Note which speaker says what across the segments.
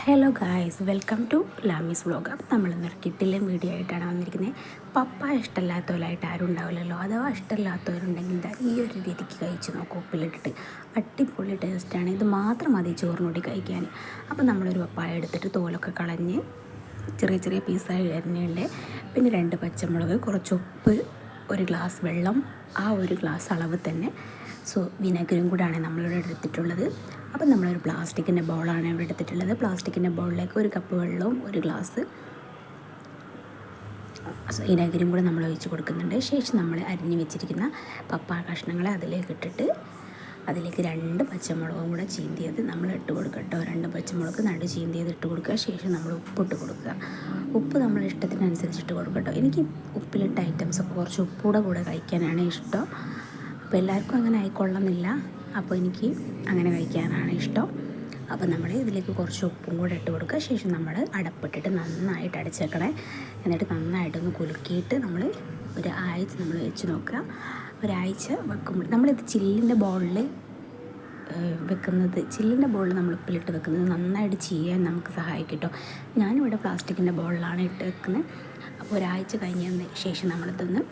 Speaker 1: Hello guys welcome to Lamees vlog അപ്പം നമ്മൾ ഇന്നൊരു കിട്ടിലും വീഡിയോ ആയിട്ടാണ് വന്നിരിക്കുന്നത്. പപ്പ ഇഷ്ടമില്ലാത്തവരായിട്ട് ആരും ഉണ്ടാവില്ലല്ലോ. അഥവാ ഇഷ്ടമില്ലാത്തവരുണ്ടെങ്കിൽ എന്താ ഈ ഒരു രീതിക്ക് കഴിച്ച് നോക്കും. ഉപ്പിലിട്ടിട്ട് അടിപൊളി ടേസ്റ്റാണ് ഇത് മാത്രം മതി ചോറിനോടി കഴിക്കാൻ. അപ്പം നമ്മളൊരു പപ്പായ എടുത്തിട്ട് തോലൊക്കെ കളഞ്ഞ് ചെറിയ ചെറിയ പീസായി അരിഞ്ഞുണ്ട് പിന്നെ രണ്ട് പച്ചമുളക് കുറച്ച് ഉപ്പ് ഒരു ഗ്ലാസ് വെള്ളം ആ ഒരു ഗ്ലാസ് അളവ് തന്നെ. സോ വിനാഗിരിയും കൂടാണ് നമ്മളിവിടെ എടുത്തിട്ടുള്ളത്. അപ്പം നമ്മളൊരു പ്ലാസ്റ്റിക്കിന്റെ ബൗളാണ് ഇവിടെ എടുത്തിട്ടുള്ളത്. പ്ലാസ്റ്റിക്കിന്റെ ബൗളിലേക്ക് ഒരു കപ്പ് വെള്ളവും ഒരു ഗ്ലാസ്. സോ വിനാഗിരിയും കൂടെ നമ്മൾ ഒഴിച്ച് കൊടുക്കുന്നുണ്ട്. ശേഷം നമ്മൾ അരിഞ്ഞ് വെച്ചിരിക്കുന്ന പപ്പാ കഷ്ണങ്ങളെ അതിലേക്ക് ഇട്ടിട്ട് അതിലേക്ക് രണ്ട് പച്ചമുളകും കൂടെ ചീന്തിയത് നമ്മൾ ഇട്ട് കൊടുക്കുക കേട്ടോ. രണ്ട് പച്ചമുളക് നടു ചീന്തിയത് ഇട്ട് കൊടുക്കുക. ശേഷം നമ്മൾ ഉപ്പിട്ട് കൊടുക്കുക. ഉപ്പ് നമ്മൾ ഇഷ്ടത്തിനനുസരിച്ച് ഇട്ട് കൊടുക്കുക കേട്ടോ. എനിക്ക് ഉപ്പിലിട്ട ഐറ്റംസ് ഒക്കെ കുറച്ച് ഉപ്പൂടെ കൂടെ കഴിക്കാനാണ് ഇഷ്ടം. അപ്പോൾ എല്ലാവർക്കും അങ്ങനെ ആയിക്കൊള്ളുന്നില്ല അപ്പോൾ എനിക്ക് അങ്ങനെ കഴിക്കാനാണ് ഇഷ്ടം. അപ്പോൾ നമ്മൾ ഇതിലേക്ക് കുറച്ച് ഉപ്പും കൂടെ ഇട്ട് കൊടുക്കുക. ശേഷം നമ്മൾ അടപ്പിട്ടിട്ട് നന്നായിട്ട് അടച്ചേക്കണേ. എന്നിട്ട് നന്നായിട്ടൊന്ന് കുലുക്കിയിട്ട് നമ്മൾ ഒരാഴ്ച നമ്മൾ വെച്ച് നോക്കുക. ഒരാഴ്ച വെക്കുമ്പോൾ നമ്മളിത് ചില്ലിന്റെ ബോളിൽ വെക്കുന്നത് ചില്ലിന്റെ ബോളിൽ നമ്മൾ ഉപ്പിലിട്ട് വെക്കുന്നത് നന്നായിട്ട് ചെയ്യാൻ നമുക്ക് സഹായിക്കട്ടോ കേട്ടോ. ഞാനിവിടെ പ്ലാസ്റ്റിക്കിന്റെ ബോളിലാണ് ഇട്ട് വെക്കുന്നത്. അപ്പോൾ ഒരാഴ്ച കഴിഞ്ഞതിന് ശേഷം നമ്മളിതൊന്ന്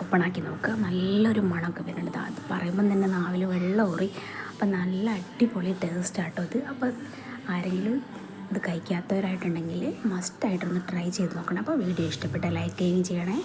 Speaker 1: ഓപ്പണാക്കി നോക്കുക. നല്ലൊരു മണമൊക്കെ വരുന്നുണ്ട്. അത് പറയുമ്പം തന്നെ നാവിൽ വെള്ളം ഊറി. അപ്പം നല്ല അടിപൊളി ടേസ്റ്റ് ആട്ടോ ഇത്. അപ്പോൾ ആരെങ്കിലും ഇത് കഴിക്കാത്തവരായിട്ടുണ്ടെങ്കിൽ മസ്റ്റായിട്ടൊന്ന് ട്രൈ ചെയ്ത് നോക്കണം. അപ്പോൾ വീഡിയോ ഇഷ്ടപ്പെട്ട ലൈക്ക് ചെയ്യുകയും ചെയ്യണേ.